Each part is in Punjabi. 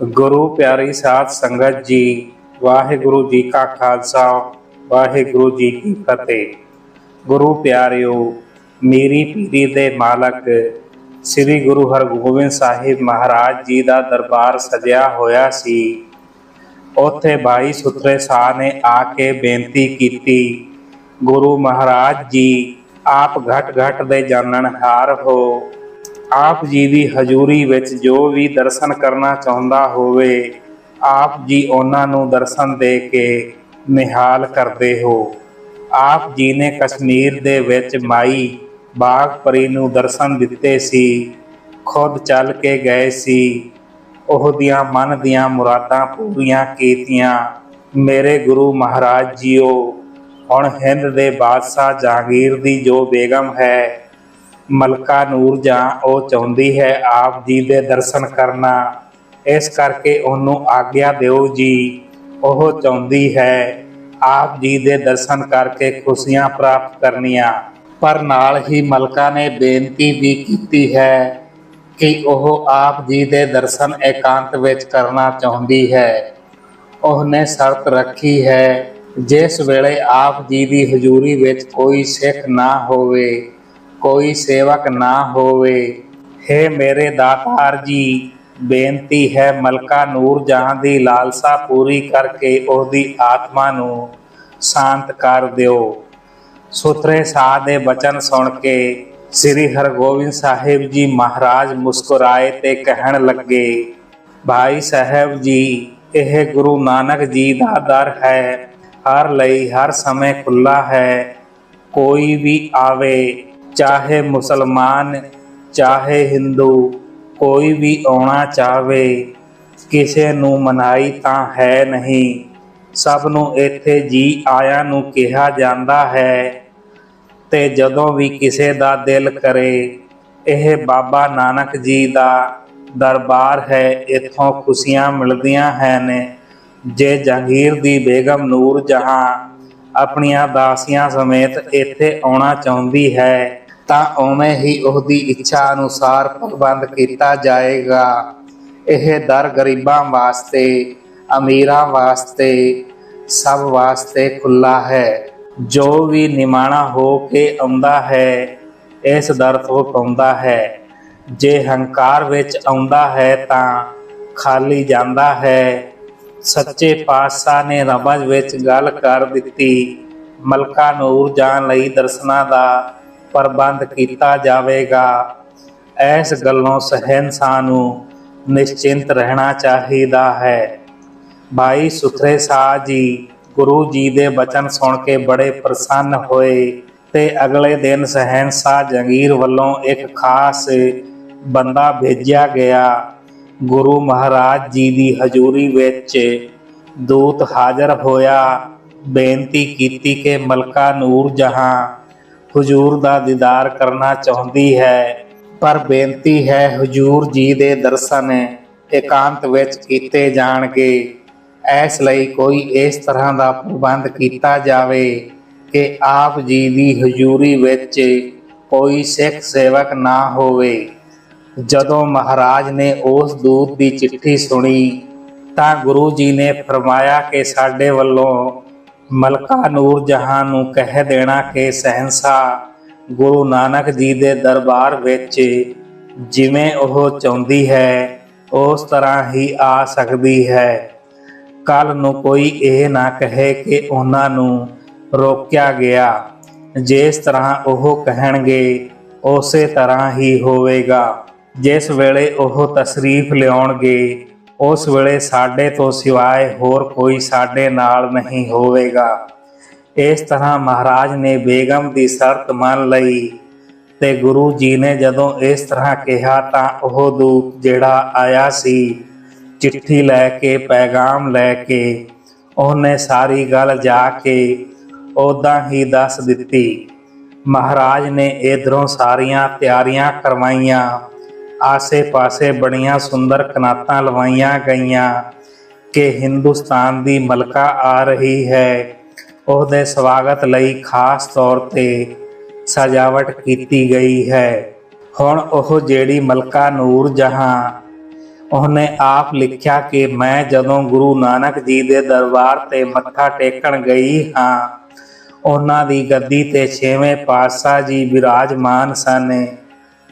ਗੁਰੂ ਪਿਆਰੀ ਸਾਧ ਸੰਗਤ ਜੀ, ਵਾਹਿਗੁਰੂ ਜੀ ਕਾ ਖਾਲਸਾ, ਵਾਹਿਗੁਰੂ ਜੀ ਕੀ ਫਤਿਹ। ਗੁਰੂ ਪਿਆਰਿਓ, ਮੇਰੀ ਪੀਰੀ ਦੇ ਮਾਲਕ ਸ੍ਰੀ ਗੁਰੂ ਹਰਗੋਬਿੰਦ ਸਾਹਿਬ ਮਹਾਰਾਜ ਜੀ ਦਾ ਦਰਬਾਰ ਸਜਿਆ ਹੋਇਆ ਸੀ। ਉੱਥੇ ਬਾਈ ਸੁਤਰੇ ਸਾਹ ਨੇ ਆ ਕੇ ਬੇਨਤੀ ਕੀਤੀ, ਗੁਰੂ ਮਹਾਰਾਜ ਜੀ, ਆਪ ਘਟ ਘਟ ਦੇ ਜਾਣਨਹਾਰ ਹੋ। ਆਪ ਜੀ ਦੀ ਹਜ਼ੂਰੀ ਵਿੱਚ ਜੋ ਵੀ ਦਰਸ਼ਨ ਕਰਨਾ ਚਾਹੁੰਦਾ ਹੋਵੇ, ਆਪ ਜੀ ਉਹਨਾਂ ਨੂੰ ਦਰਸ਼ਨ ਦੇ ਕੇ ਨਿਹਾਲ ਕਰਦੇ ਹੋ। ਆਪ ਜੀ ਨੇ ਕਸ਼ਮੀਰ ਦੇ ਵਿੱਚ ਮਾਈ ਬਾਗ ਪਰੀ ਨੂੰ ਦਰਸ਼ਨ ਦਿੱਤੇ ਸੀ, ਖੁਦ ਚੱਲ ਕੇ ਗਏ ਸੀ। ਉਹ ਦੀਆਂ ਮਨ ਦੀਆਂ ਮੁਰਾਦਾਂ ਪੂਰੀਆਂ ਕੀਤੀਆਂ। ਮੇਰੇ ਗੁਰੂ ਮਹਾਰਾਜ ਜੀਓ, ਹੁਣ ਹਿੰਦ ਦੇ ਬਾਦਸ਼ਾਹ ਜਹਾਂਗੀਰ ਦੀ ਜੋ ਬੇਗਮ ਹੈ ਮਲਕਾ ਨੂਰ ਜਾਂ ਉਹ ਚਾਹੁੰਦੀ ਹੈ ਆਪ ਜੀ ਦੇ ਦਰਸ਼ਨ ਕਰਨਾ। ਇਸ ਕਰਕੇ ਉਹਨੂੰ ਆਗਿਆ ਦਿਓ ਜੀ। ਉਹ ਚਾਹੁੰਦੀ ਹੈ ਆਪ ਜੀ ਦੇ ਦਰਸ਼ਨ ਕਰਕੇ ਖੁਸ਼ੀਆਂ ਪ੍ਰਾਪਤ ਕਰਨੀਆਂ। ਪਰ ਨਾਲ ਹੀ ਮਲਕਾ ਨੇ ਬੇਨਤੀ ਵੀ ਕੀਤੀ ਹੈ ਕਿ ਉਹ ਆਪ ਜੀ ਦੇ ਦਰਸ਼ਨ ਇਕਾਂਤ ਵਿੱਚ ਕਰਨਾ ਚਾਹੁੰਦੀ ਹੈ। ਉਹਨੇ ਸ਼ਰਤ ਰੱਖੀ ਹੈ, ਜਿਸ ਵੇਲੇ ਆਪ ਜੀ ਦੀ ਹਜ਼ੂਰੀ ਵਿੱਚ ਕੋਈ ਸਿੱਖ ਨਾ ਹੋਵੇ। ਕੋਈ ਸੇਵਕ ਨਾ ਹੋਵੇ। हे ਮੇਰੇ ਦਾਤਾਰ ਜੀ, ਬੇਨਤੀ ਹੈ ਮਲਕਾ ਨੂਰ ਜਹਾਂ ਦੀ ਲਾਲਸਾ ਪੂਰੀ ਕਰਕੇ ਉਹਦੀ ਆਤਮਾ ਨੂੰ ਸ਼ਾਂਤ ਕਰ ਦਿਓ। ਸੁਤਰੇ ਸਾਹ ਦੇ ਬਚਨ ਸੁਣ ਕੇ ਸ੍ਰੀ ਹਰਗੋਬਿੰਦ ਸਾਹਿਬ ਜੀ ਮਹਾਰਾਜ ਮੁਸਕਰਾਏ ਤੇ ਕਹਿਣ ਲੱਗੇ, ਭਾਈ ਸਾਹਿਬ ਜੀ, ਇਹ ਗੁਰੂ ਨਾਨਕ ਜੀ ਦਾ ਦਰ ਹੈ, ਹਰ ਲਈ ਹਰ ਸਮੇਂ ਖੁੱਲਾ ਹੈ, ਕੋਈ ਵੀ ਆਵੇ ਚਾਹੇ ਮੁਸਲਮਾਨ, ਚਾਹੇ ਹਿੰਦੂ, ਕੋਈ ਵੀ ਆਉਣਾ ਚਾਹਵੇ, ਕਿਸੇ ਨੂੰ ਮਨਾਈ ਤਾਂ ਹੈ ਨਹੀਂ। ਸਭ ਨੂੰ ਇੱਥੇ ਜੀ ਆਇਆਂ ਨੂੰ ਕਿਹਾ ਜਾਂਦਾ ਹੈ, ਤੇ ਜਦੋਂ ਵੀ ਕਿਸੇ ਦਾ ਦਿਲ ਕਰੇ, ਇਹ ਬਾਬਾ ਨਾਨਕ ਜੀ ਦਾ ਦਰਬਾਰ ਹੈ, ਇੱਥੋਂ ਖੁਸ਼ੀਆਂ ਮਿਲਦੀਆਂ ਹਨ। ਜੇ ਜਹਾਂਗੀਰ ਦੀ ਬੇਗਮ ਨੂਰ ਜਹਾਂ ਆਪਣੀਆਂ ਦਾਸੀਆਂ ਸਮੇਤ ਇੱਥੇ ਆਉਣਾ ਚਾਹੁੰਦੀ ਹੈ ਤਾਂ ਉਵੇਂ ਹੀ ਉਹਦੀ ਇੱਛਾ ਅਨੁਸਾਰ ਪ੍ਰਬੰਧ ਕੀਤਾ ਜਾਏਗਾ। ਇਹ ਦਰ ਗਰੀਬਾਂ ਵਾਸਤੇ, ਅਮੀਰਾਂ ਵਾਸਤੇ, ਸਭ ਵਾਸਤੇ ਖੁੱਲਾ ਹੈ। ਜੋ ਵੀ ਨਿਮਾਣਾ ਹੋ ਕੇ ਆਉਂਦਾ ਹੈ, ਇਸ ਦਰ ਤੋਂ ਪਾਉਂਦਾ ਹੈ। ਜੇ ਹੰਕਾਰ ਵਿੱਚ ਆਉਂਦਾ ਹੈ ਤਾਂ ਖਾਲੀ ਜਾਂਦਾ ਹੈ। ਸੱਚੇ ਪਾਤਸ਼ਾਹ ਨੇ ਰਬਜ ਵਿੱਚ ਗੱਲ ਕਰ ਦਿੱਤੀ, ਮਲਕਾ ਨੂਰ ਜਾਣ ਲਈ ਦਰਸ਼ਨਾਂ ਦਾ ਪ੍ਰਬੰਧ ਕੀਤਾ ਜਾਵੇਗਾ। ਇਸ ਗੱਲੋਂ ਸਹਿਨਸਾਂ ਨੂੰ ਨਿਸ਼ਚਿੰਤ ਰਹਿਣਾ ਚਾਹੀਦਾ ਹੈ। ਭਾਈ ਸੁਥਰੇ ਸਾਹ ਜੀ, ਗੁਰੂ ਜੀ ਦੇ ਬਚਨ ਸੁਣ ਕੇ ਬੜੇ ਪ੍ਰਸੰਨ ਹੋਏ ਤੇ ਅਗਲੇ ਦਿਨ ਸਹਿਨਸਾਹ ਜੰਗੀਰ ਵੱਲੋਂ ਇੱਕ ਖਾਸ ਬੰਦਾ ਭੇਜਿਆ ਗਿਆ। ਗੁਰੂ ਮਹਾਰਾਜ ਜੀ ਦੀ ਹਜ਼ੂਰੀ ਵਿੱਚ ਦੂਤ ਹਾਜ਼ਰ ਹੋਇਆ। ਬੇਨਤੀ ਕੀਤੀ ਕਿ ਮਲਕਾ ਨੂਰ ਜਹਾਂ ਹਜ਼ੂਰ ਦਾ ਦੀਦਾਰ ਕਰਨਾ ਚਾਹੁੰਦੀ ਹੈ, ਪਰ ਬੇਨਤੀ ਹੈ ਹਜ਼ੂਰ ਜੀ ਦੇ ਦਰਸ਼ਨ ਇਕਾਂਤ ਵਿੱਚ ਕੀਤੇ ਜਾਣਗੇ। ਇਸ ਲਈ ਕੋਈ ਇਸ ਤਰ੍ਹਾਂ ਦਾ ਪ੍ਰਬੰਧ ਕੀਤਾ ਜਾਵੇ ਕਿ ਆਪ ਜੀ ਦੀ ਹਜ਼ੂਰੀ ਵਿੱਚ ਕੋਈ ਸਿੱਖ ਸੇਵਕ ਨਾ ਹੋਵੇ। ਜਦੋਂ ਮਹਾਰਾਜ ਨੇ ਉਸ ਦੂਤ ਦੀ ਚਿੱਠੀ ਸੁਣੀ, ਤਾਂ ਗੁਰੂ ਜੀ ਨੇ ਫਰਮਾਇਆ ਕਿ ਸਾਡੇ ਵੱਲੋਂ ਮਲਕਾ ਨੂਰ ਜਹਾਂ ਨੂੰ ਕਹਿ ਦੇਣਾ ਕਿ ਸਹਿਨशाह ਗੁਰੂ ਨਾਨਕ ਜੀ ਦੇ ਦਰਬਾਰ ਵਿੱਚ ਜਿਵੇਂ ਉਹ ਚਾਹੁੰਦੀ ਹੈ, ਉਸ ਤਰ੍ਹਾਂ ਹੀ ਆ ਸਕਦੀ ਹੈ। ਕੱਲ ਨੂੰ ਕੋਈ ਇਹ ਨਾ ਕਹੇ ਕਿ ਉਹਨਾਂ ਨੂੰ ਰੋਕਿਆ ਗਿਆ। ਜਿਸ ਤਰ੍ਹਾਂ ਉਹ ਕਹਿਣਗੇ, ਉਸੇ ਤਰ੍ਹਾਂ ਹੀ ਹੋਵੇਗਾ। ਜਿਸ ਵੇਲੇ ਉਹ ਤਸ਼ਰੀਫ ਲਿਆਉਣਗੇ ਉਸ ਵੇਲੇ ਸਾਡੇ ਤੋਂ ਸਿਵਾਏ ਹੋਰ ਕੋਈ ਸਾਡੇ ਨਾਲ ਨਹੀਂ ਹੋਵੇਗਾ। ਇਸ ਤਰ੍ਹਾਂ ਮਹਾਰਾਜ ਨੇ ਬੇਗਮ ਦੀ ਸ਼ਰਤ ਮੰਨ ਲਈ ਤੇ ਗੁਰੂ ਜੀ ਨੇ ਜਦੋਂ ਇਸ ਤਰ੍ਹਾਂ ਕਿਹਾ ਤਾਂ ਉਹ ਦੂਤ ਜਿਹੜਾ ਆਇਆ ਸੀ, ਚਿੱਠੀ ਲੈ ਕੇ, ਪੈਗਾਮ ਲੈ ਕੇ, ਉਹਨੇ ਸਾਰੀ ਗੱਲ ਜਾ ਕੇ ਉਦਾਂ ਹੀ ਦੱਸ ਦਿੱਤੀ। ਮਹਾਰਾਜ ਨੇ ਇਧਰੋਂ ਸਾਰੀਆਂ ਤਿਆਰੀਆਂ ਕਰਵਾਈਆਂ। ਆਸੇ-ਪਾਸੇ ਬੜੀਆਂ ਸੁੰਦਰ ਕਨਾਤਾਂ ਲਵਾਈਆਂ ਗਈਆਂ ਕਿ ਹਿੰਦੁਸਤਾਨ ਦੀ ਮਲਕਾ ਆ ਰਹੀ ਹੈ। ਉਹਦੇ ਸਵਾਗਤ ਲਈ ਖਾਸ ਤੌਰ ਤੇ ਸਜਾਵਟ ਕੀਤੀ ਗਈ ਹੈ। ਹੁਣ ਉਹ ਜਿਹੜੀ ਮਲਕਾ ਨੂਰ ਜਹਾਂ, ਉਹਨੇ ਆਪ ਲਿਖਿਆ ਕਿ ਮੈਂ ਜਦੋਂ ਗੁਰੂ ਨਾਨਕ ਜੀ ਦੇ ਦਰਬਾਰ ਤੇ ਮੱਥਾ ਟੇਕਣ ਗਈ ਹਾਂ, ਉਹਨਾਂ ਦੀ ਗੱਦੀ ਤੇ ਛੇਵੇਂ ਪਾਤਸ਼ਾਹ ਜੀ ਵਿਰਾਜਮਾਨ ਸਨ।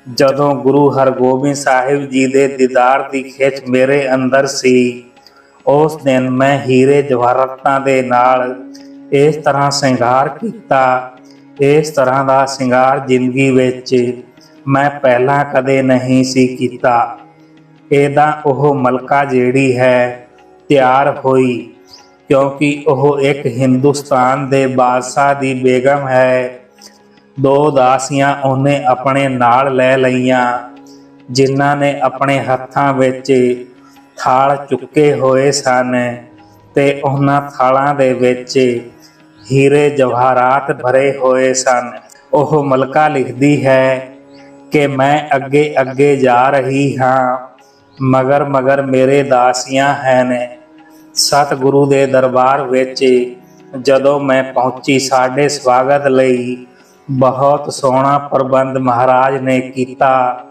ਜਦੋਂ ਗੁਰੂ ਹਰਗੋਬਿੰਦ ਸਾਹਿਬ ਜੀ ਦੇ ਦੀਦਾਰ ਦੀ ਖਿੱਚ ਮੇਰੇ ਅੰਦਰ ਸੀ, ਉਸ ਦਿਨ ਮੈਂ ਹੀਰੇ ਜਵਾਹਰਤਾਂ ਦੇ ਨਾਲ ਇਸ ਤਰ੍ਹਾਂ ਸ਼ਿੰਗਾਰ ਕੀਤਾ। ਇਸ ਤਰ੍ਹਾਂ ਦਾ ਸ਼ਿੰਗਾਰ ਜ਼ਿੰਦਗੀ ਵਿੱਚ ਮੈਂ ਪਹਿਲਾਂ ਕਦੇ ਨਹੀਂ ਸੀ ਕੀਤਾ। ਇਹਦਾ ਉਹ ਮਲਕਾ ਜਿਹੜੀ ਹੈ, ਤਿਆਰ ਹੋਈ, ਕਿਉਂਕਿ ਉਹ ਇੱਕ ਹਿੰਦੁਸਤਾਨ ਦੇ ਬਾਦਸ਼ਾਹ ਦੀ ਬੇਗਮ ਹੈ। ਦੋ ਦਾਸੀਆਂ ਉਹਨੇ ਆਪਣੇ ਨਾਲ ਲੈ ਲਈਆਂ, ਜਿਨ੍ਹਾਂ ਨੇ ਆਪਣੇ ਹੱਥਾਂ ਵਿੱਚ ਥਾਲ ਚੁੱਕੇ ਹੋਏ ਸਨ ਤੇ ਉਹਨਾਂ ਥਾਲਾਂ ਦੇ ਵਿੱਚ ਹੀਰੇ ਜਵਾਹਰਾਤ ਭਰੇ ਹੋਏ ਸਨ। ਉਹ ਮਲਕਾ ਲਿਖਦੀ ਹੈ ਕਿ ਮੈਂ ਅੱਗੇ ਅੱਗੇ ਜਾ ਰਹੀ ਹਾਂ, ਮਗਰ ਮਗਰ ਮੇਰੇ ਦਾਸੀਆਂ ਹਨ। ਸਤਿਗੁਰੂ ਦੇ ਦਰਬਾਰ ਵਿੱਚ ਜਦੋਂ ਮੈਂ ਪਹੁੰਚੀ, ਸਾਡੇ ਸਵਾਗਤ ਲਈ ਬਹੁਤ ਸੋਹਣਾ ਪ੍ਰਬੰਧ ਮਹਾਰਾਜ ਨੇ ਕੀਤਾ।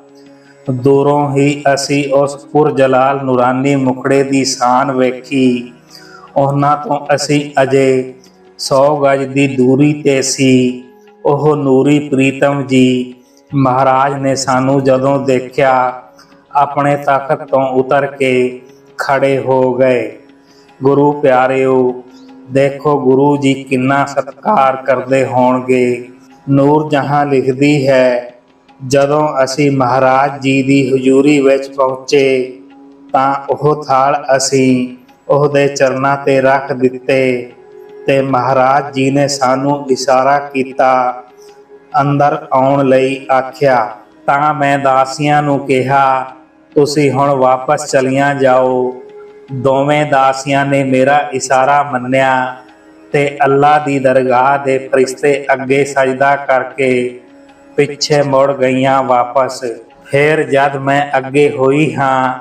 ਦੂਰੋਂ ਹੀ ਅਸੀਂ ਉਸ ਪੁਰ ਜਲਾਲ ਨੂਰਾਨੀ ਮੁਖੜੇ ਦੀ ਸ਼ਾਨ ਵੇਖੀ। ਉਹਨਾਂ ਤੋਂ ਅਸੀਂ ਅਜੇ 100 ਗਜ ਦੀ ਦੂਰੀ ਤੇ ਸੀ। ਉਹ ਨੂਰੀ ਪ੍ਰੀਤਮ ਜੀ ਮਹਾਰਾਜ ਨੇ ਸਾਨੂੰ ਜਦੋਂ ਦੇਖਿਆ, ਆਪਣੇ ਤਖਤ ਤੋਂ ਉਤਰ ਕੇ ਖੜੇ ਹੋ ਗਏ। ਗੁਰੂ ਪਿਆਰਿਓ, ਦੇਖੋ ਗੁਰੂ ਜੀ ਕਿੰਨਾ ਸਤਿਕਾਰ ਕਰਦੇ ਹੋਣਗੇ। ਨੂਰ ਜਹਾਂ ਲਿਖਦੀ ਹੈ, ਜਦੋਂ ਅਸੀਂ ਮਹਾਰਾਜ ਜੀ ਦੀ ਹਜ਼ੂਰੀ ਵਿੱਚ ਪਹੁੰਚੇ, ਤਾਂ ਉਹ ਥਾਲ ਅਸੀਂ ਉਹਦੇ ਚਰਨਾਂ ਤੇ ਰੱਖ ਦਿੱਤੇ ਤੇ ਮਹਾਰਾਜ ਜੀ ਨੇ ਸਾਨੂੰ ਇਸ਼ਾਰਾ ਕੀਤਾ, ਅੰਦਰ ਆਉਣ ਲਈ ਆਖਿਆ, ਤਾਂ ਮੈਂ ਦਾਸੀਆਂ ਨੂੰ ਕਿਹਾ, ਤੁਸੀਂ ਹੁਣ ਵਾਪਸ ਚਲੀਆਂ ਜਾਓ। ਦੋਵੇਂ ਦਾਸੀਆਂ ਨੇ ਮੇਰਾ ਇਸ਼ਾਰਾ ਮੰਨਿਆ। ਤੇ ਅੱਲਾ ਦੀ ਦਰਗਾਹ ਦੇ ਫਰਿਸ਼ਤੇ ਅੱਗੇ ਸਜਦਾ ਕਰਕੇ ਪਿੱਛੇ ਮੁੜ ਗਈਆਂ ਵਾਪਸ। ਫਿਰ ਜਦ ਮੈਂ ਅੱਗੇ ਹੋਈ ਹਾਂ,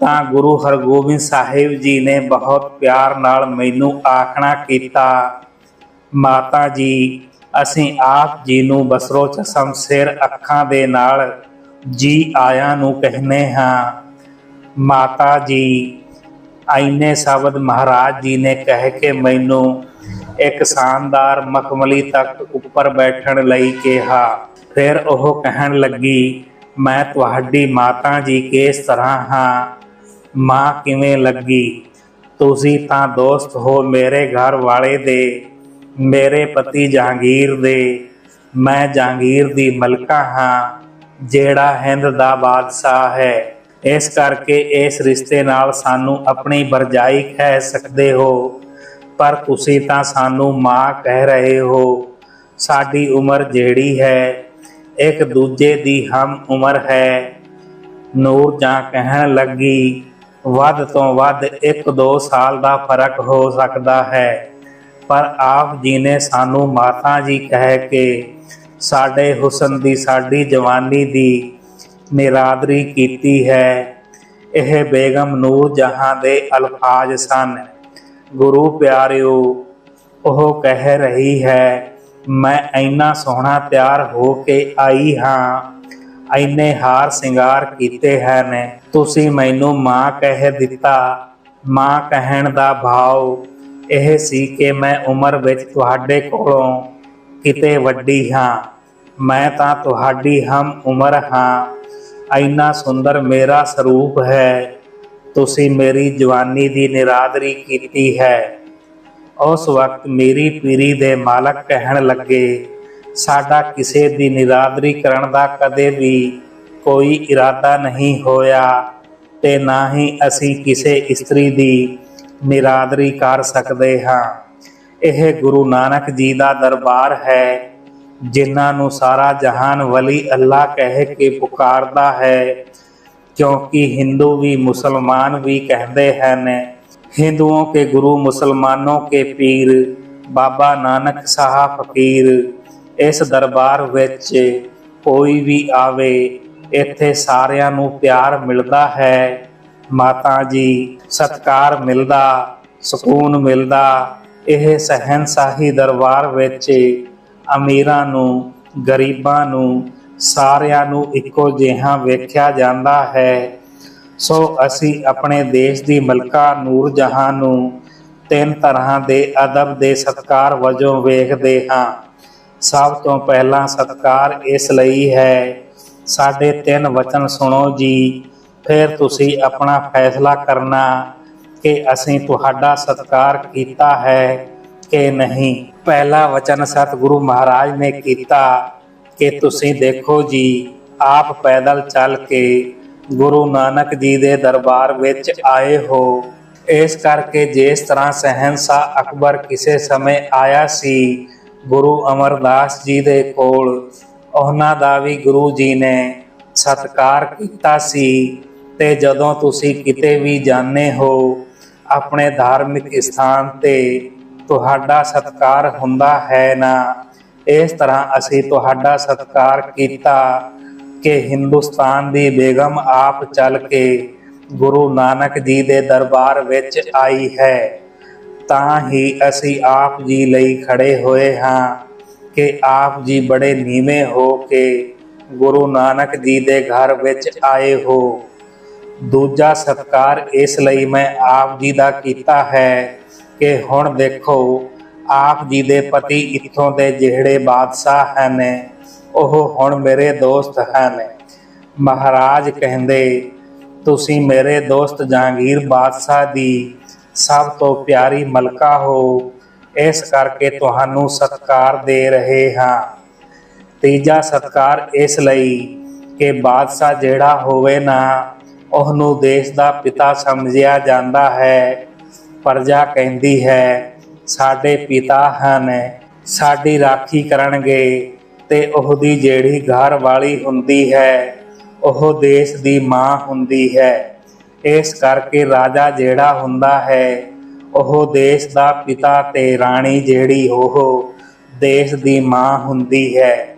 ਤਾਂ ਗੁਰੂ ਹਰਗੋਬਿੰਦ ਸਾਹਿਬ ਜੀ ਨੇ ਬਹੁਤ ਪਿਆਰ ਨਾਲ ਮੈਨੂੰ ਆਖਣਾ ਕੀਤਾ, ਮਾਤਾ ਜੀ, ਅਸੀਂ ਆਪ ਜੀ ਨੂੰ ਬਸਰੋ ਚਸਮ ਸਿਰ ਅੱਖਾਂ ਦੇ ਨਾਲ ਜੀ ਆਇਆਂ ਨੂੰ ਕਹਿੰਨੇ ਹਾਂ। ਮਾਤਾ ਜੀ ਆਇਨੇ ਸ਼ਬਦ ਮਹਾਰਾਜ ਜੀ ਨੇ ਕਹਿ ਕੇ ਮੈਨੂੰ ਇੱਕ ਸ਼ਾਨਦਾਰ ਮਖਮਲੀ ਤਖਤ ਉੱਪਰ ਬੈਠਣ ਲਈ ਕਿਹਾ। ਫਿਰ ਉਹ ਕਹਿਣ ਲੱਗੀ, ਮੈਂ ਤੁਹਾਡੀ ਮਾਤਾ ਜੀ ਕਿਸ ਤਰ੍ਹਾਂ ਹਾਂ? ਮਾਂ ਕਿਵੇਂ ਲੱਗੀ? ਤੁਸੀਂ ਤਾਂ ਦੋਸਤ ਹੋ ਮੇਰੇ ਘਰ ਵਾਲੇ ਦੇ, ਮੇਰੇ ਪਤੀ ਜਹਾਂਗੀਰ ਦੇ। ਮੈਂ ਜਹਾਂਗੀਰ ਦੀ ਮਲਕਾ ਹਾਂ, ਜਿਹੜਾ ਹਿੰਦ ਦਾ ਬਾਦਸ਼ਾਹ ਹੈ। ਇਸ ਕਰਕੇ ਇਸ ਰਿਸ਼ਤੇ ਨਾਲ ਸਾਨੂੰ ਆਪਣੀ ਵਰਜਾਈ ਕਹਿ ਸਕਦੇ ਹੋ। ਪਰ ਤੁਸੀਂ ਤਾਂ ਸਾਨੂੰ ਮਾਂ ਕਹਿ ਰਹੇ ਹੋ, ਸਾਡੀ ਉਮਰ ਜਿਹੜੀ ਹੈ, ਇੱਕ ਦੂਜੇ ਦੀ ਹਮ ਉਮਰ ਹੈ। ਨੂਰ ਜਾਂ ਕਹਿਣ ਲੱਗੀ, ਵੱਧ ਤੋਂ ਵੱਧ 1-2 ਸਾਲ ਦਾ ਫ਼ਰਕ ਹੋ ਸਕਦਾ ਹੈ। ਪਰ ਆਪ ਜੀ ਨੇ ਸਾਨੂੰ ਮਾਤਾ ਜੀ ਕਹਿ ਕੇ, ਸਾਡੇ ਹੁਸਨ ਦੀ, ਸਾਡੀ ਜਵਾਨੀ ਦੀ ਨਿਰਾਦਰੀ ਕੀਤੀ ਹੈ। ਇਹ ਬੇਗਮ ਨੂਰ ਜਹਾਂ ਦੇ ਅਲਫਾਜ਼ ਸਨ। ਗੁਰੂ ਪਿਆਰਿਓ, ਉਹ ਕਹਿ ਰਹੀ ਹੈ, ਮੈਂ ਇੰਨਾ ਸੋਹਣਾ ਤਿਆਰ ਹੋ ਕੇ ਆਈ ਹਾਂ। ਐਨੇ ਹਾਰ ਸ਼ਿੰਗਾਰ ਕੀਤੇ ਹਨ। ਤੁਸੀਂ ਮੈਨੂੰ ਮਾਂ ਕਹਿ ਦਿੱਤਾ, ਮਾਂ ਕਹਿਣ ਦਾ ਭਾਵ ਇਹ ਸੀ ਕਿ ਮੈਂ ਉਮਰ ਵਿੱਚ ਤੁਹਾਡੇ ਕੋਲੋਂ ਕਿਤੇ ਵੱਡੀ ਹਾਂ। ਮੈਂ ਤਾਂ ਤੁਹਾਡੀ ਹਮ ਉਮਰ ਹਾਂ। ਐਨਾ ਸੁੰਦਰ ਮੇਰਾ ਸਰੂਪ ਹੈ। ਤੁਸੀਂ ਮੇਰੀ ਜਵਾਨੀ ਦੀ ਨਿਰਾਦਰੀ ਕੀਤੀ ਹੈ। ਉਸ ਵਕਤ ਮੇਰੀ ਪੀਰੀ ਦੇ ਮਾਲਕ ਕਹਿਣ ਲੱਗੇ, ਸਾਡਾ ਕਿਸੇ ਦੀ ਨਿਰਾਦਰੀ ਕਰਨ ਦਾ ਕਦੇ ਵੀ ਕੋਈ ਇਰਾਦਾ ਨਹੀਂ ਹੋਇਆ ਤੇ ਨਾ ਹੀ ਅਸੀਂ ਕਿਸੇ ਇਸਤਰੀ ਦੀ ਨਿਰਾਦਰੀ ਕਰ ਸਕਦੇ ਹਾਂ। ਇਹ ਗੁਰੂ ਨਾਨਕ ਜੀ ਦਾ ਦਰਬਾਰ ਹੈ, ਜਿਨ੍ਹਾਂ ਨੂੰ ਸਾਰਾ ਜਹਾਨ ਵਲੀ ਅੱਲਾ ਕਹਿ ਕੇ ਪੁਕਾਰਦਾ ਹੈ। क्योंकि हिंदू भी मुसलमान भी कहते हैं हिंदुओं के गुरु मुसलमानों के पीर ਬਾਬਾ ਨਾਨਕ ਸਾਹ ਫਕੀਰ ਇਸ ਦਰਬਾਰ ਵਿੱਚ ਕੋਈ ਵੀ ਆਵੇ ਇੱਥੇ ਸਾਰਿਆਂ ਨੂੰ ਪਿਆਰ ਮਿਲਦਾ ਹੈ ਮਾਤਾ ਜੀ ਸਤਕਾਰ ਮਿਲਦਾ ਸਕੂਨ ਮਿਲਦਾ ਇਹ ਸਹਿਨਸਾਹੀ ਦਰਬਾਰ ਵਿੱਚ ਅਮੀਰਾਂ ਨੂੰ ਗਰੀਬਾਂ ਨੂੰ ਸਾਰਿਆਂ ਨੂੰ ਇੱਕੋ ਜਿਹਾ ਵੇਖਿਆ ਜਾਂਦਾ ਹੈ। ਸੋ ਅਸੀਂ ਆਪਣੇ ਦੇਸ਼ ਦੀ ਮਲਕਾ ਨੂਰ ਜਹਾਂ ਨੂੰ ਤਿੰਨ ਤਰ੍ਹਾਂ ਦੇ ਅਦਬ ਦੇ ਸਤਕਾਰ ਵਜੋਂ ਵੇਖਦੇ ਹਾਂ। ਸਭ ਤੋਂ ਪਹਿਲਾਂ ਸਤਕਾਰ ਇਸ ਲਈ ਹੈ, ਸਾਡੇ ਤਿੰਨ ਵਚਨ ਸੁਣੋ ਜੀ, ਫਿਰ ਤੁਸੀਂ ਆਪਣਾ ਫੈਸਲਾ ਕਰਨਾ ਕਿ ਅਸੀਂ ਤੁਹਾਡਾ ਸਤਕਾਰ ਕੀਤਾ ਹੈ ਕਿ ਨਹੀਂ। ਪਹਿਲਾ ਵਚਨ ਸਤਿਗੁਰੂ ਮਹਾਰਾਜ ਨੇ ਕੀਤਾ ਕਿ ਤੁਸੀਂ ਦੇਖੋ ਜੀ, ਆਪ ਪੈਦਲ ਚੱਲ ਕੇ ਗੁਰੂ ਨਾਨਕ ਜੀ ਦੇ ਦਰਬਾਰ ਵਿੱਚ ਆਏ ਹੋ। ਇਸ ਕਰਕੇ ਜਿਸ ਤਰ੍ਹਾਂ ਸਹਿਨਸ਼ਾਹ ਅਕਬਰ ਕਿਸੇ ਸਮੇਂ ਆਇਆ ਸੀ, ਗੁਰੂ ਅਮਰਦਾਸ ਜੀ ਦੇ ਕੋਲ, ਉਹਨਾਂ ਦਾ ਵੀ ਗੁਰੂ ਜੀ ਨੇ ਸਤਕਾਰ ਕੀਤਾ ਸੀ। ਤੇ ਜਦੋਂ ਤੁਸੀਂ ਕਿਤੇ ਵੀ ਜਾਂਦੇ ਹੋ, ਆਪਣੇ ਧਾਰਮਿਕ ਸਥਾਨ ਤੇ ਤੁਹਾਡਾ ਸਤਕਾਰ ਹੁੰਦਾ ਹੈ ਨਾ ਇਸ ਤਰ੍ਹਾਂ ਅਸੀਂ ਤੁਹਾਡਾ ਸਤਕਾਰ ਕੀਤਾ ਕਿ ਹਿੰਦੁਸਤਾਨ ਦੀ ਬੇਗਮ ਆਪ ਚੱਲ ਕੇ ਗੁਰੂ ਨਾਨਕ ਜੀ ਦੇ ਦਰਬਾਰ ਵਿੱਚ ਆਈ ਹੈ। ਤਾਂ ਹੀ ਅਸੀਂ ਆਪ ਜੀ ਲਈ ਖੜੇ ਹੋਏ ਹਾਂ ਕਿ ਆਪ ਜੀ ਬੜੇ ਨੀਵੇਂ ਹੋ ਕੇ ਗੁਰੂ ਨਾਨਕ ਜੀ ਦੇ ਘਰ ਵਿੱਚ ਆਏ ਹੋ। ਦੂਜਾ ਸਤਕਾਰ ਇਸ ਲਈ ਮੈਂ ਆਪ ਜੀ ਦਾ ਕੀਤਾ ਹੈ ਕਿ ਹੁਣ ਦੇਖੋ ਆਪ ਜੀ ਦੇ ਪਤੀ ਇੱਥੋਂ ਦੇ ਜਿਹੜੇ ਬਾਦਸ਼ਾਹ ਹਨ ਉਹ ਹੁਣ ਮੇਰੇ ਦੋਸਤ ਹਨ ਮਹਾਰਾਜ ਕਹਿੰਦੇ, ਤੁਸੀਂ ਮੇਰੇ ਦੋਸਤ ਜਹਾਂਗੀਰ ਬਾਦਸ਼ਾਹ ਦੀ ਸਭ ਤੋਂ ਪਿਆਰੀ ਮਲਕਾ ਹੋ। ਇਸ ਕਰਕੇ ਤੁਹਾਨੂੰ ਸਤਕਾਰ ਦੇ ਰਹੇ ਹਾਂ। ਤੀਜਾ ਸਤਕਾਰ ਇਸ ਲਈ ਕਿ ਬਾਦਸ਼ਾਹ ਜਿਹੜਾ ਹੋਵੇ ਨਾ, ਉਹਨੂੰ ਦੇਸ਼ ਦਾ ਪਿਤਾ ਸਮਝਿਆ ਜਾਂਦਾ ਹੈ। ਪ੍ਰਜਾ ਕਹਿੰਦੀ ਹੈ ਸਾਡੇ ਪਿਤਾ ਹਨ, ਸਾਡੀ ਰਾਖੀ ਕਰਨਗੇ ਤੇ ਉਹਦੀ ਜਿਹੜੀ ਘਰ ਵਾਲੀ ਹੁੰਦੀ ਹੈ, ਉਹ ਦੇਸ਼ ਦੀ ਮਾਂ ਹੁੰਦੀ ਹੈ। ਇਸ ਕਰਕੇ ਰਾਜਾ ਜਿਹੜਾ ਹੁੰਦਾ ਹੈ, ਉਹ ਦੇਸ਼ ਦਾ ਪਿਤਾ ਤੇ ਰਾਣੀ ਜਿਹੜੀ ਉਹ ਦੇਸ਼ ਦੀ ਮਾਂ ਹੁੰਦੀ ਹੈ।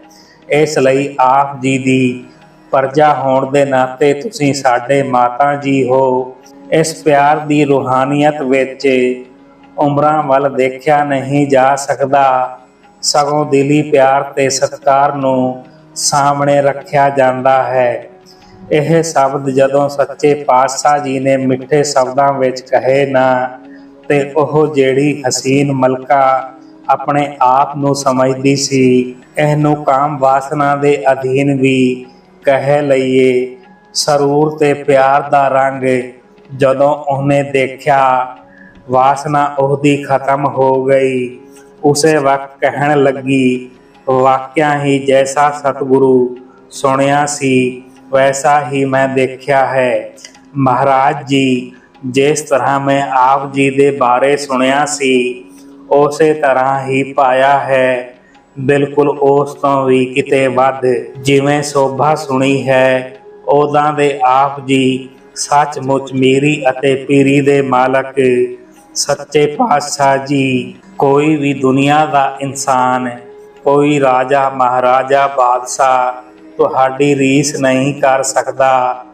ਇਸ ਲਈ ਆਪ ਜੀ ਦੀ ਪਰਜਾ ਹੋਣ ਦੇ ਨਾਤੇ ਤੁਸੀਂ ਸਾਡੇ ਮਾਤਾ ਜੀ ਹੋ। ਇਸ ਪਿਆਰ ਦੀ ਰੂਹਾਨੀਅਤ ਵਿੱਚ ਉਮਰਾਂ ਵੱਲ ਦੇਖਿਆ ਨਹੀਂ ਜਾ ਸਕਦਾ। ਸਗੋਂ ਦਿਲੀ ਪਿਆਰ ਤੇ ਸਤਕਾਰ ਨੂੰ ਸਾਹਮਣੇ ਰੱਖਿਆ ਜਾਂਦਾ ਹੈ। ਇਹ ਸ਼ਬਦ ਜਦੋਂ ਸੱਚੇ ਪਾਤਸ਼ਾਹ ਜੀ ਨੇ ਮਿੱਠੇ ਸ਼ਬਦਾਂ ਵਿੱਚ ਕਹੇ ਨਾ, ਤੇ ਉਹ ਜਿਹੜੀ ਹਸੀਨ ਮਲਕਾ ਆਪਣੇ ਆਪ ਨੂੰ ਸਮਝਦੀ ਸੀ, ਇਹਨੂੰ ਕਾਮ ਵਾਸਨਾ ਦੇ ਅਧੀਨ ਵੀ ਕਹਿ ਲਈਏ। ਸਰੂਰ ਤੇ ਪਿਆਰ ਦਾ ਰੰਗ ਜਦੋਂ ਉਹਨੇ ਦੇਖਿਆ ਵਾਸਨਾ ਉਹਦੀ ਖਤਮ ਹੋ ਗਈ। ਉਸੇ ਵਕਤ ਕਹਿਣ ਲੱਗੀ, ਵਾਕਿਆ ਹੀ ਜੈਸਾ ਸਤਿਗੁਰੂ ਸੁਣਿਆ ਸੀ, ਵੈਸਾ ਹੀ ਮੈਂ ਦੇਖਿਆ ਹੈ। ਮਹਾਰਾਜ ਜੀ, ਜਿਸ ਤਰ੍ਹਾਂ ਮੈਂ ਆਪ ਜੀ ਦੇ ਬਾਰੇ ਸੁਣਿਆ ਸੀ, ਉਸੇ ਤਰ੍ਹਾਂ ਹੀ ਪਾਇਆ ਹੈ। ਬਿਲਕੁਲ ਉਸ ਤੋਂ ਵੀ ਕਿਤੇ ਵੱਧ ਜਿਵੇਂ ਸੋਭਾ ਸੁਣੀ ਹੈ ਉਦਾਂ ਦੇ ਆਪ ਜੀ ਸੱਚਮੁੱਚ ਮੀਰੀ ਅਤੇ ਪੀਰੀ ਦੇ ਮਾਲਕ ਸੱਚੇ ਪਾਤਸ਼ਾਹ ਜੀ, ਕੋਈ ਵੀ ਦੁਨੀਆ ਦਾ ਇਨਸਾਨ ਕੋਈ ਰਾਜਾ, ਮਹਾਰਾਜਾ, ਬਾਦਸ਼ਾਹ ਤੁਹਾਡੀ ਰੀਸ ਨਹੀਂ ਕਰ ਸਕਦਾ,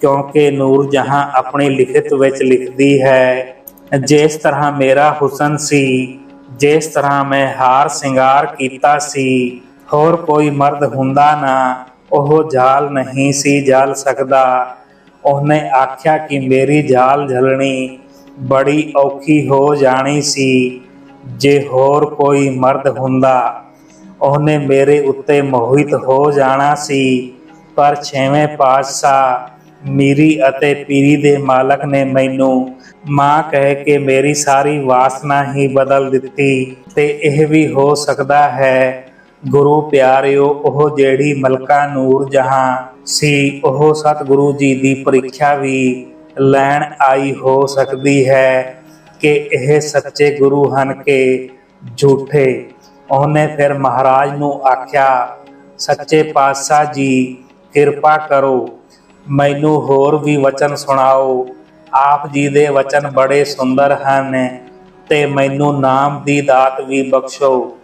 ਕਿਉਂਕਿ ਨੂਰ ਜਹਾਂ ਆਪਣੀ ਲਿਖਤ ਵਿੱਚ ਲਿਖਦੀ ਹੈ, ਜਿਸ ਤਰ੍ਹਾਂ ਮੇਰਾ ਹੁਸਨ ਸੀ, ਜਿਸ ਤਰ੍ਹਾਂ ਮੈਂ ਹਾਰ ਸ਼ਿੰਗਾਰ ਕੀਤਾ ਸੀ, ਹੋਰ ਕੋਈ ਮਰਦ ਹੁੰਦਾ ਨਾ, ਉਹ ਜਾਲ ਨਹੀਂ ਸੀ ਜਾਲ ਸਕਦਾ। ਉਹਨੇ ਆਖਿਆ ਕਿ ਮੇਰੀ ਜਾਲ ਝਲਣੀ ਬੜੀ ਔਖੀ ਹੋ ਜਾਣੀ ਸੀ। ਜੇ ਹੋਰ ਕੋਈ ਮਰਦ ਹੁੰਦਾ, ਉਹਨੇ ਮੇਰੇ ਉੱਤੇ ਮੋਹਿਤ ਹੋ ਜਾਣਾ ਸੀ। ਪਰ ਛੇਵੇਂ ਪਾਤਸ਼ਾਹ ਮੀਰੀ ਅਤੇ ਪੀਰੀ ਦੇ ਮਾਲਕ ਨੇ ਮੈਨੂੰ ਮਾਂ ਕਹਿ ਕੇ ਮੇਰੀ ਸਾਰੀ ਵਾਸਨਾ ਹੀ ਬਦਲ ਦਿੱਤੀ। ਤੇ ਇਹ ਵੀ ਹੋ ਸਕਦਾ ਹੈ, ਗੁਰੂ ਪਿਆਰਿਓ, ਉਹ ਜਿਹੜੀ ਮਲਕਾ ਨੂਰ ਜਹਾਂ ਸੀ, ਉਹ ਸਤਿਗੁਰੂ ਜੀ ਦੀ ਪ੍ਰੀਖਿਆ ਵੀ ਲੈਣ ਆਈ ਹੋ ਸਕਦੀ ਹੈ ਕਿ ਇਹ ਸੱਚੇ ਗੁਰੂ ਹਨ ਕਿ ਝੂਠੇ। ਉਹਨੇ ਫਿਰ ਮਹਾਰਾਜ ਨੂੰ ਆਖਿਆ, ਸੱਚੇ ਪਾਤਸ਼ਾਹ ਜੀ, ਕਿਰਪਾ ਕਰੋ, ਮੈਨੂੰ ਹੋਰ ਵੀ ਵਚਨ ਸੁਣਾਓ। ਆਪ ਜੀ ਦੇ ਵਚਨ ਬੜੇ ਸੁੰਦਰ ਹਨ ਤੇ ਮੈਨੂੰ ਨਾਮ ਦੀ ਦਾਤ ਵੀ ਬਖਸ਼ੋ।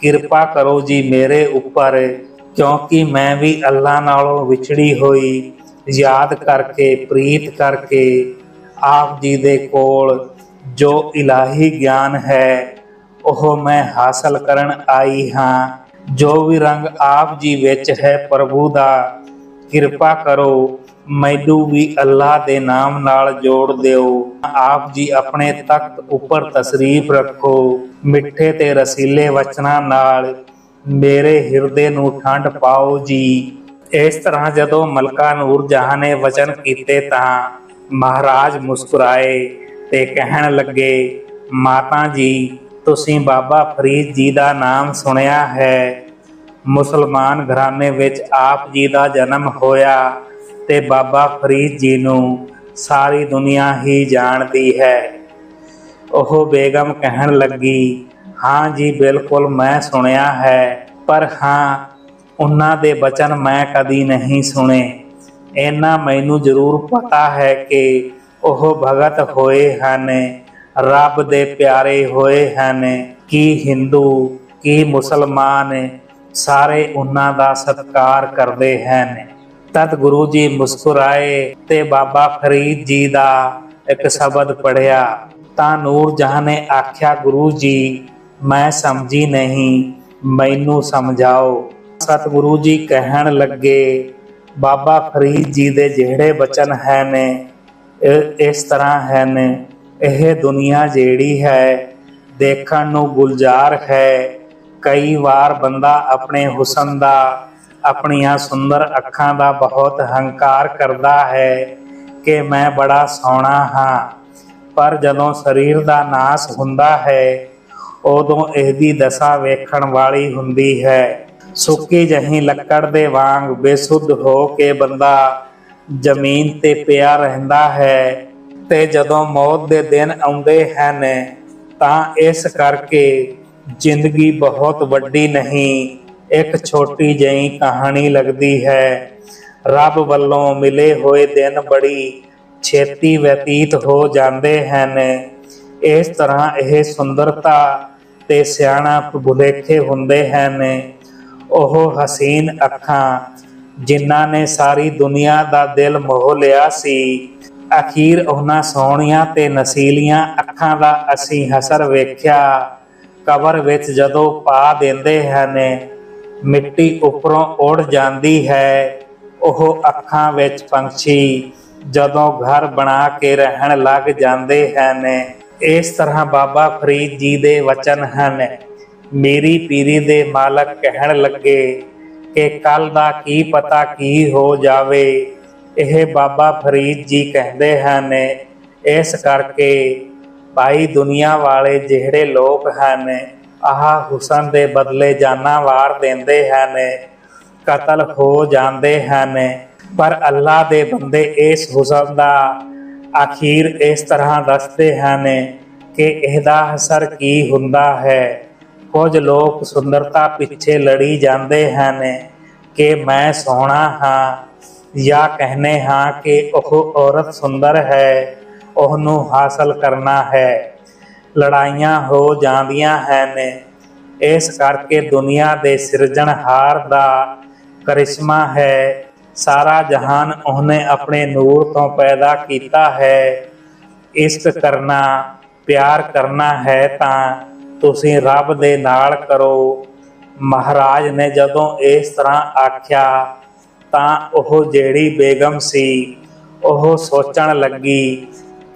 ਕਿਰਪਾ ਕਰੋ ਜੀ ਮੇਰੇ ਉੱਪਰ, ਕਿਉਂਕਿ ਮੈਂ ਵੀ ਅੱਲਾ ਨਾਲੋਂ ਵਿਛੜੀ ਹੋਈ ਯਾਦ ਕਰਕੇ, ਪ੍ਰੀਤ ਕਰਕੇ, ਆਪ ਜੀ ਦੇ ਕੋਲ ਜੋ ਇਲਾਹੀ ਗਿਆਨ ਹੈ, ਉਹ ਮੈਂ ਹਾਸਲ ਕਰਨ ਆਈ ਹਾਂ। ਜੋ ਵੀ ਰੰਗ ਆਪ ਜੀ ਵਿੱਚ ਹੈ ਪ੍ਰਭੂ ਦਾ, ਕਿਰਪਾ ਕਰੋ, ਮੈਨੂੰ ਵੀ ਅੱਲਾ ਦੇ ਨਾਮ ਨਾਲ ਜੋੜ ਦਿਓ। ਆਪ ਜੀ ਆਪਣੇ ਤਖਤ ਉੱਪਰ ਤਸ਼ਰੀਫ ਰੱਖੋ। ਮਿੱਠੇ ਤੇ ਰਸੀਲੇ ਵਚਨਾਂ ਨਾਲ ਮੇਰੇ ਹਿਰਦੇ ਨੂੰ ਠੰਡ ਪਾਓ ਜੀ। ਇਸ ਤਰ੍ਹਾਂ ਜਦੋਂ ਮਲਕਾ ਨੂਰ ਜਹਾਂ ਨੇ ਵਚਨ ਕੀਤੇ ਤਾਂ ਮਹਾਰਾਜ ਮੁਸਕਰਾਏ ਤੇ ਕਹਿਣ ਲੱਗੇ, ਮਾਤਾ ਜੀ, ਤੁਸੀਂ ਬਾਬਾ ਫਰੀਦ ਜੀ ਦਾ ਨਾਮ ਸੁਣਿਆ ਹੈ। ਮੁਸਲਮਾਨ ਘਰਾਣੇ ਵਿੱਚ ਆਪ ਜੀ ਦਾ ਜਨਮ ਹੋਇਆ ਤੇ ਬਾਬਾ ਫਰੀਦ ਜੀ ਨੂੰ ਸਾਰੀ ਦੁਨੀਆ ਹੀ ਜਾਣਦੀ ਹੈ। ਉਹ ਬੇਗਮ ਕਹਿਣ ਲੱਗੀ, ਹਾਂ ਜੀ, ਬਿਲਕੁਲ ਮੈਂ ਸੁਣਿਆ ਹੈ, ਪਰ ਹਾਂ ਉਹਨਾਂ ਦੇ ਬਚਨ ਮੈਂ ਕਦੀ ਨਹੀਂ ਸੁਣੇ। ਇਹਨਾਂ ਮੈਨੂੰ ਜ਼ਰੂਰ ਪਤਾ ਹੈ ਕਿ ਉਹ ਭਗਤ ਹੋਏ ਹਨ, ਰੱਬ ਦੇ ਪਿਆਰੇ ਹੋਏ ਹਨ। ਕੀ ਹਿੰਦੂ, ਕੀ ਮੁਸਲਮਾਨ ਸਾਰੇ ਉਹਨਾਂ ਦਾ ਸਤਿਕਾਰ ਕਰਦੇ ਹਨ। ਤਦ ਗੁਰੂ ਜੀ ਮੁਸਕਰਾਏ ਤੇ ਬਾਬਾ ਫਰੀਦ ਜੀ ਦਾ ਇੱਕ ਸ਼ਬਦ ਪੜਿਆ ਤਾਂ ਨੂਰ ਜਹਾਂ ਨੇ ਆਖਿਆ, ਗੁਰੂ ਜੀ, ਮੈਂ ਸਮਝੀ ਨਹੀਂ, ਮੈਨੂੰ ਸਮਝਾਓ। ਸਤਿਗੁਰੂ ਜੀ ਕਹਿਣ ਲੱਗੇ, ਬਾਬਾ ਫਰੀਦ ਜੀ ਦੇ ਜਿਹੜੇ ਬਚਨ ਹਨ ਇਹ ਇਸ ਤਰ੍ਹਾਂ ਹਨ ਇਹ ਦੁਨੀਆ ਜਿਹੜੀ ਹੈ ਦੇਖਣ ਨੂੰ ਗੁਲਜ਼ਾਰ ਹੈ। ਕਈ ਵਾਰ ਬੰਦਾ ਆਪਣੇ ਹੁਸਨ ਦਾ, ਆਪਣੀਆਂ ਸੁੰਦਰ ਅੱਖਾਂ ਦਾ ਬਹੁਤ ਹੰਕਾਰ ਕਰਦਾ ਹੈ ਕਿ ਮੈਂ ਬੜਾ ਸੋਹਣਾ ਹਾਂ। ਪਰ ਜਦੋਂ ਸਰੀਰ ਦਾ ਨਾਸ ਹੁੰਦਾ ਹੈ, ਉਦੋਂ ਇਹਦੀ ਦਸ਼ਾ ਵੇਖਣ ਵਾਲੀ ਹੁੰਦੀ ਹੈ। ਸੁੱਕੀ ਜਹੀ ਲੱਕੜ ਦੇ ਵਾਂਗ ਬੇਸੁੱਧ ਹੋ ਕੇ ਬੰਦਾ ਜ਼ਮੀਨ ਤੇ ਪਿਆ ਰਹਿੰਦਾ ਹੈ ਤੇ ਜਦੋਂ ਮੌਤ ਦੇ ਦਿਨ ਆਉਂਦੇ ਹਨ ਤਾਂ ਇਸ ਕਰਕੇ ਜ਼ਿੰਦਗੀ ਬਹੁਤ ਵੱਡੀ ਨਹੀਂ, ਇੱਕ ਛੋਟੀ ਜਿਹੀ ਕਹਾਣੀ ਲੱਗਦੀ ਹੈ। ਰੱਬ ਵੱਲੋਂ ਮਿਲੇ ਹੋਏ ਦਿਨ ਬੜੀ ਛੇਤੀ ਬਤੀਤ ਹੋ ਜਾਂਦੇ ਹਨ। ਇਸ ਤਰ੍ਹਾਂ ਇਹ ਸੁੰਦਰਤਾ ਤੇ ਸਿਆਣਾ ਭੁਲੇਖੇ ਹੁੰਦੇ ਹਨ। ਉਹ ਹਸੀਨ ਅੱਖਾਂ ਜਿਨ੍ਹਾਂ ਨੇ ਸਾਰੀ ਦੁਨੀਆ ਦਾ ਦਿਲ ਮੋਹ ਲਿਆ ਸੀ। ਅਖੀਰ ਉਹਨਾਂ ਸੋਹਣੀਆਂ ਤੇ ਨਸੀਲੀਆਂ ਅੱਖਾਂ ਦਾ ਅਸੀਂ ਹਸਰ ਵੇਖਿਆ। ਕਬਰ ਵਿੱਚ ਜਦੋਂ ਪਾ ਦਿੰਦੇ ਹਨ, ਮਿੱਟੀ ਉੱਪਰੋਂ ਉੱਡ ਜਾਂਦੀ ਹੈ। ਉਹ ਅੱਖਾਂ ਵਿੱਚ ਪੰਛੀ ਜਦੋਂ ਘਰ ਬਣਾ ਕੇ ਰਹਿਣ ਲੱਗ ਜਾਂਦੇ ਹਨ। ਇਸ ਤਰ੍ਹਾਂ ਬਾਬਾ ਫਰੀਦ ਜੀ ਦੇ ਵਚਨ ਹਨ। ਮੇਰੀ ਪੀਰੀ ਦੇ ਮਾਲਕ ਕਹਿਣ ਲੱਗੇ ਕਿ ਕੱਲ ਦਾ ਕੀ ਪਤਾ ਕੀ ਹੋ ਜਾਵੇ। ਇਹ ਬਾਬਾ ਫਰੀਦ ਜੀ ਕਹਿੰਦੇ ਹਨ, ਇਸ ਕਰਕੇ ਭਾਈ ਦੁਨੀਆ ਵਾਲੇ ਜਿਹੜੇ ਲੋਕ ਹਨ, ਆਹ ਹੁਸਨ ਦੇ ਬਦਲੇ ਜਾਨਾਂ ਵਾਰ ਦਿੰਦੇ ਹਨ, ਕਤਲ ਹੋ ਜਾਂਦੇ ਹਨ। ਪਰ ਅੱਲਾ ਦੇ ਬੰਦੇ ਇਸ ਹੁਸਨ ਦਾ ਆਖੀਰ ਇਸ ਤਰ੍ਹਾਂ ਦੱਸਦੇ ਹਨ ਕਿ ਇਹਦਾ ਅਸਰ ਕੀ ਹੁੰਦਾ ਹੈ? ਕੁਝ ਲੋਕ ਸੁੰਦਰਤਾ ਪਿੱਛੇ ਲੜੀ ਜਾਂਦੇ ਹਨ ਕਿ ਮੈਂ ਸੋਹਣਾ ਹਾਂ ਜਾਂ ਕਹਨੇ ਹਾਂ ਕਿ ਉਹ ਔਰਤ ਸੁੰਦਰ ਹੈ, ਉਹਨੂੰ ਹਾਸਲ ਕਰਨਾ ਹੈ। ਲੜਾਈਆਂ ਹੋ ਜਾਂਦੀਆਂ ਹਨ। ਇਸ ਕਰਕੇ ਦੁਨੀਆ ਦੇ ਸਿਰਜਣਹਾਰ ਦਾ ਕਰਿਸ਼ਮਾ ਹੈ। ਸਾਰਾ ਜਹਾਨ ਉਹਨੇ ਆਪਣੇ ਨੂਰ ਤੋਂ ਪੈਦਾ ਕੀਤਾ ਹੈ। ਇਸ਼ਕ ਕਰਨਾ, ਪਿਆਰ ਕਰਨਾ ਹੈ ਤਾਂ ਤੁਸੀਂ ਰੱਬ ਦੇ ਨਾਲ ਕਰੋ। ਮਹਾਰਾਜ ਨੇ ਜਦੋਂ ਇਸ ਤਰ੍ਹਾਂ ਆਖਿਆ, ਤਾਂ ਉਹ ਜਿਹੜੀ ਬੇਗਮ ਸੀ, ਉਹ ਸੋਚਣ ਲੱਗੀ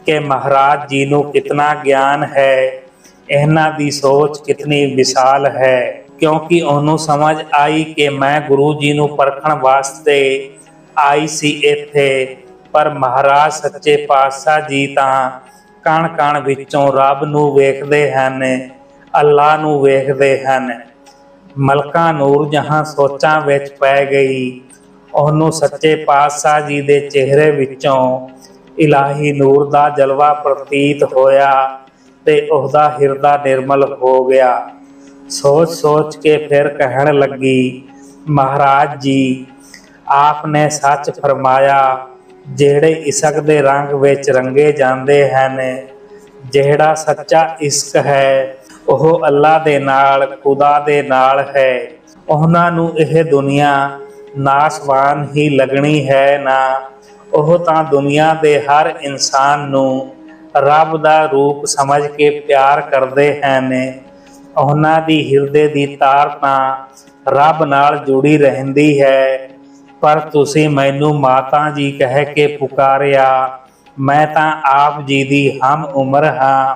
ਕਿ ਮਹਾਰਾਜ ਜੀ ਨੂੰ ਕਿਤਨਾ ਗਿਆਨ ਹੈ, ਇਹਨਾਂ ਦੀ ਸੋਚ ਕਿਤਨੀ ਵਿਸ਼ਾਲ ਹੈ। ਕਿਉਂਕਿ ਉਹਨੂੰ ਸਮਝ ਆਈ ਕਿ ਮੈਂ ਗੁਰੂ ਜੀ ਨੂੰ ਪਰਖਣ ਵਾਸਤੇ ਆਈ ਸੀ ਇੱਥੇ, ਪਰ ਮਹਾਰਾਜ ਸੱਚੇ ਪਾਤਸ਼ਾਹ ਜੀ ਤਾਂ ਕਣ ਕਣ ਵਿੱਚੋਂ ਰੱਬ ਨੂੰ ਵੇਖਦੇ ਹਨ। ਅੱਲਾ ਨੂੰ ਵੇਖਦੇ ਹਨ। ਮਲਕਾ ਨੂਰ ਜਹਾਂ ਸੋਚਾਂ ਵਿੱਚ ਪੈ ਗਈ। ਉਹਨੂੰ ਸੱਚੇ ਪਾਤਸ਼ਾਹ ਜੀ ਦੇ ਚਿਹਰੇ ਵਿੱਚੋਂ ਇਲਾਹੀ ਨੂਰ ਦਾ ਜਲਵਾ ਪ੍ਰਤੀਤ ਹੋਇਆ ਤੇ ਉਹਦਾ ਹਿਰਦਾ ਨਿਰਮਲ ਹੋ ਗਿਆ। ਸੋਚ ਸੋਚ ਕੇ ਫਿਰ ਕਹਿਣ ਲੱਗੀ, ਮਹਾਰਾਜ ਜੀ ਆਪ ਨੇ ਸੱਚ ਫਰਮਾਇਆ, ਜਿਹੜੇ ਇਸ਼ਕ ਦੇ ਰੰਗ ਵਿੱਚ ਰੰਗੇ ਜਾਂਦੇ ਹਨ, ਜਿਹੜਾ ਸੱਚਾ ਇਸ਼ਕ ਹੈ ਉਹ ਅੱਲਾ ਦੇ ਨਾਲ, ਖੁਦਾ ਦੇ ਨਾਲ ਹੈ। ਉਹਨਾਂ ਨੂੰ ਇਹ ਦੁਨੀਆ ਨਾਸਵਾਨ ਹੀ ਲੱਗਣੀ ਹੈ ਨਾ। ਉਹ ਤਾਂ ਦੁਨੀਆ ਦੇ ਹਰ ਇਨਸਾਨ ਨੂੰ ਰੱਬ ਦਾ ਰੂਪ ਸਮਝ ਕੇ ਪਿਆਰ ਕਰਦੇ ਹਨ। ਉਹਨਾਂ ਦੀ ਹਿਰਦੇ ਦੀ ਤਾਰ ਤਾਂ ਰੱਬ ਨਾਲ ਜੁੜੀ ਰਹਿੰਦੀ ਹੈ। ਪਰ ਤੁਸੀਂ ਮੈਨੂੰ ਮਾਤਾ ਜੀ ਕਹਿ ਕੇ ਪੁਕਾਰਿਆ, ਮੈਂ ਤਾਂ ਆਪ ਜੀ ਦੀ ਹਮ ਉਮਰ ਹਾਂ।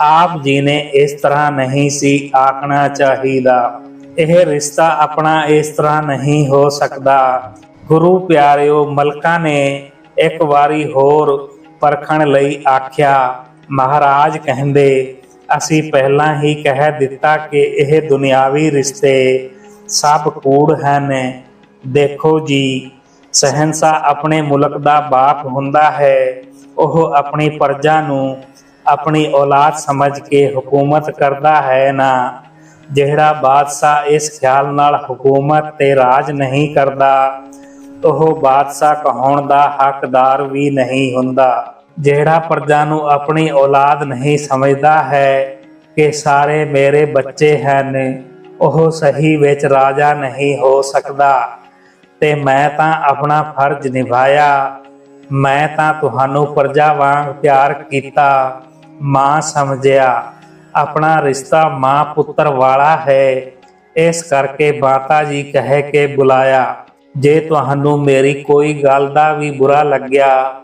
ਆਪ ਜੀ ਨੇ ਇਸ ਤਰ੍ਹਾਂ ਨਹੀਂ ਸੀ ਆਖਣਾ ਚਾਹੀਦਾ। ਇਹ ਰਿਸ਼ਤਾ ਆਪਣਾ ਇਸ ਤਰ੍ਹਾਂ ਨਹੀਂ ਹੋ ਸਕਦਾ। ਗੁਰੂ ਪਿਆਰਿਓ, ਮਲਕਾਂ ਨੇ ਇੱਕ ਵਾਰੀ ਹੋਰ ਪਰਖਣ ਲਈ ਆਖਿਆ, ਮਹਾਰਾਜ ਕਹਿੰਦੇ, ਅਸੀਂ ਪਹਿਲਾਂ ਹੀ ਕਹਿ ਦਿੱਤਾ ਕਿ ਇਹ ਦੁਨਿਆਵੀ ਰਿਸ਼ਤੇ ਸਭ ਕੂੜ ਹਨ। ਦੇਖੋ ਜੀ, ਸਹਿਨਸ਼ਾਹ ਆਪਣੇ ਮੁਲਕ ਦਾ ਬਾਪ ਹੁੰਦਾ ਹੈ। ਉਹ ਆਪਣੀ ਪ੍ਰਜਾ ਨੂੰ ਆਪਣੀ ਔਲਾਦ ਸਮਝ ਕੇ ਹਕੂਮਤ ਕਰਦਾ ਹੈ ਨਾ? ਜਿਹੜਾ ਬਾਦਸ਼ਾਹ ਇਸ ਖਿਆਲ ਨਾਲ ਹਕੂਮਤ ਤੇ ਰਾਜ ਨਹੀਂ ਕਰਦਾ, ਉਹ ਬਾਦਸ਼ਾਹ ਕਹਾਉਣ ਦਾ ਹੱਕਦਾਰ ਵੀ ਨਹੀਂ ਹੁੰਦਾ। ਜਿਹੜਾ ਪ੍ਰਜਾ ਨੂੰ ਆਪਣੀ ਔਲਾਦ ਨਹੀਂ ਸਮਝਦਾ ਹੈ ਕਿ ਸਾਰੇ ਮੇਰੇ ਬੱਚੇ ਹਨ, ਉਹ ਸਹੀ ਵਿੱਚ ਰਾਜਾ ਨਹੀਂ ਹੋ ਸਕਦਾ। ਤੇ ਮੈਂ ਤਾਂ ਆਪਣਾ ਫਰਜ਼ ਨਿਭਾਇਆ। ਮੈਂ ਤਾਂ ਤੁਹਾਨੂੰ ਪ੍ਰਜਾ ਵਾਂਗ ਪਿਆਰ ਕੀਤਾ। ਮਾਂ ਸਮਝਿਆ, ਆਪਣਾ ਰਿਸ਼ਤਾ ਮਾਂ ਪੁੱਤਰ ਵਾਲਾ ਹੈ। ਇਸ ਕਰਕੇ ਮਾਤਾ ਜੀ ਕਹਿ ਕੇ ਬੁਲਾਇਆ, ਜੇ ਤੁਹਾਨੂੰ ਮੇਰੀ ਕੋਈ ਗੱਲ ਦਾ ਵੀ ਬੁਰਾ ਲੱਗਿਆ,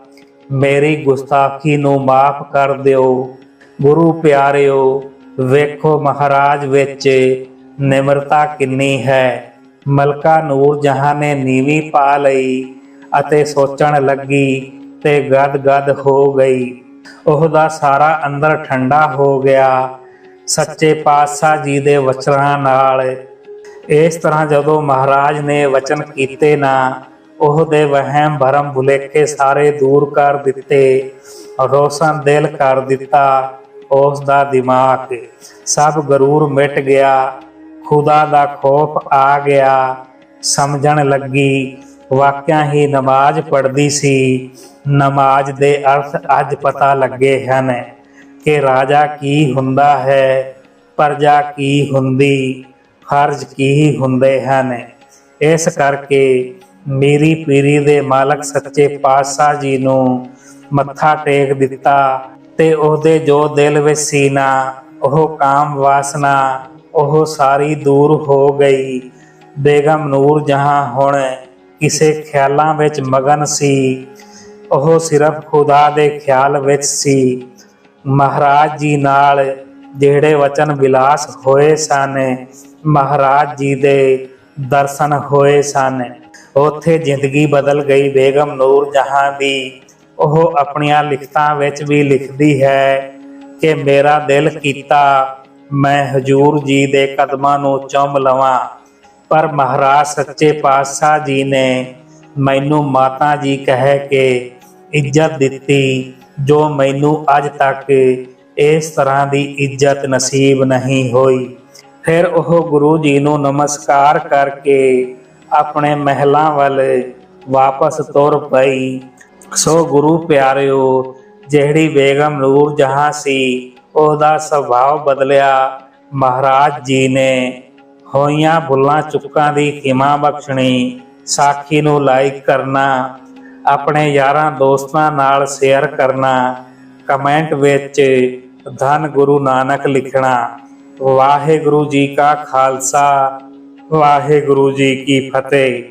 ਮੇਰੀ ਗੁਸਤਾਖੀ ਨੂੰ ਮਾਫ ਕਰ ਦਿਓ। ਗੁਰੂ ਪਿਆਰਿਓ, ਵੇਖੋ ਮਹਾਰਾਜ ਵਿੱਚ ਨਿਮਰਤਾ ਕਿੰਨੀ ਹੈ। ਮਲਕਾ ਨੂਰ ਜਹਾਂ ਨੇ ਨੀਵੀਂ ਪਾ ਲਈ ਅਤੇ ਸੋਚਣ ਲੱਗੀ ਤੇ ਗਦ-ਗਦ ਹੋ ਗਈ। ਉਹਦਾ ਸਾਰਾ ਅੰਦਰ ਠੰਡਾ ਹੋ ਗਿਆ। ਸੱਚੇ ਪਾਤਸ਼ਾਹ ਜੀ ਦੇ ਵਚਨਾਂ ਨਾਲ। ਇਸ ਤਰ੍ਹਾਂ ਜਦੋਂ ਮਹਾਰਾਜ ਨੇ ਵਚਨ ਕੀਤੇ ਨਾ, ਉਹਦੇ ਵਹਿਮ ਭਰਮ ਭੁਲੇਖੇ ਸਾਰੇ ਦੂਰ ਕਰ ਦਿੱਤੇ, ਰੋਸ਼ਨ ਦਿਲ ਕਰ ਦਿੱਤਾ ਉਸ ਦਾ ਦਿਮਾਗ। ਸਭ ਗਰੂਰ ਮਿਟ ਗਿਆ, ਖੁਦਾ ਦਾ ਖੋਫ ਆ ਗਿਆ, ਸਮਝਣ ਲੱਗੀ। ਵਾਕਿਆ ਹੀ ਨਮਾਜ਼ ਪੜ੍ਹਦੀ ਸੀ। ਨਮਾਜ਼ ਦੇ ਅਰਥ ਅੱਜ ਪਤਾ ਲੱਗੇ ਹਨ ਕਿ ਰਾਜਾ ਕੀ ਹੁੰਦਾ ਹੈ, ਪ੍ਰਜਾ ਕੀ ਹੁੰਦੀ, ਫਰਜ਼ ਕੀ ਹੁੰਦੇ ਹਨ। ਇਸ ਕਰਕੇ ਮੇਰੀ ਪੀਰੀ ਦੇ ਮਾਲਕ ਸੱਚੇ ਪਾਤਸ਼ਾਹ ਜੀ ਨੂੰ ਮੱਥਾ ਟੇਕ ਦਿੱਤਾ ਤੇ ਉਹਦੇ ਜੋ ਦਿਲ ਵਿੱਚ ਸੀ ਨਾ ਉਹ ਕਾਮ ਵਾਸਨਾ, ਉਹ ਸਾਰੀ ਦੂਰ ਹੋ ਗਈ। ਬੇਗਮ ਨੂਰ ਜਹਾਂ ਹੁਣ ਕਿਸੇ ਖਿਆਲਾਂ ਵਿੱਚ ਮਗਨ ਸੀ, ਉਹ ਸਿਰਫ ਖੁਦਾ ਦੇ ਖਿਆਲ ਵਿੱਚ ਸੀ। ਮਹਾਰਾਜ ਜੀ ਨਾਲ ਜਿਹੜੇ ਵਚਨ ਵਿਲਾਸ ਹੋਏ ਸਨ, ਮਹਾਰਾਜ ਜੀ ਦੇ ਦਰਸ਼ਨ ਹੋਏ ਸਨ। ਉੱਥੇ ਜ਼ਿੰਦਗੀ ਬਦਲ ਗਈ, ਬੇਗਮ ਨੂਰ ਜਹਾਂ ਦੀ। ਉਹ ਆਪਣੀਆਂ ਲਿਖਤਾਂ ਵਿੱਚ ਵੀ ਲਿਖਦੀ ਹੈ ਕਿ, ਮੇਰਾ ਦਿਲ ਕੀਤਾ, ਮੈਂ ਹਜੂਰ ਜੀ ਦੇ ਕਦਮਾਂ ਨੂੰ ਚੁੰਮ ਲਵਾਂ। ਪਰ ਮਹਾਰਾਜ ਸੱਚੇ ਪਾਤਸ਼ਾਹ ਜੀ ਨੇ ਮੈਨੂੰ ਮਾਤਾ ਜੀ ਕਹਿ ਕੇ ਇੱਜ਼ਤ ਦਿੱਤੀ, ਜੋ ਮੈਨੂੰ ਅੱਜ ਤੱਕ ਇਸ ਤਰ੍ਹਾਂ ਦੀ ਇੱਜ਼ਤ ਨਸੀਬ ਨਹੀਂ ਹੋਈ। ਫਿਰ ਉਹ ਗੁਰੂ ਜੀ ਨੂੰ ਨਮਸਕਾਰ ਕਰਕੇ ਆਪਣੇ ਮਹਿਲਾਂ ਵੱਲ ਵਾਪਸ ਤੁਰ ਪਈ। ਸੋ ਗੁਰੂ ਪਿਆਰਿਓ, ਜਿਹੜੀ ਬੇਗਮ ਨੂਰ ਜਹਾਂ ਸੀ, ਉਹਦਾ ਸੁਭਾਅ ਬਦਲਿਆ। ਮਹਾਰਾਜ ਜੀ ਨੇ ਹੋਈਆਂ ਭੁੱਲਾਂ ਚੁੱਕਾਂ ਦੀ ਕਿਮਾ ਬਖਸ਼ਣੀ, ਸਾਖੀ ਨੂੰ ਲਾਈਕ ਕਰਨਾ, ਆਪਣੇ ਯਾਰਾਂ ਦੋਸਤਾਂ ਨਾਲ ਸ਼ੇਅਰ ਕਰਨਾ, ਕਮੈਂਟ ਵਿੱਚ ਧੰਨ ਗੁਰੂ ਨਾਨਕ ਲਿਖਣਾ, ਵਾਹਿਗੁਰੂ ਜੀ ਕਾ ਖਾਲਸਾ, ਵਾਹਿਗੁਰੂ ਜੀ ਕੀ ਫਤਿਹ।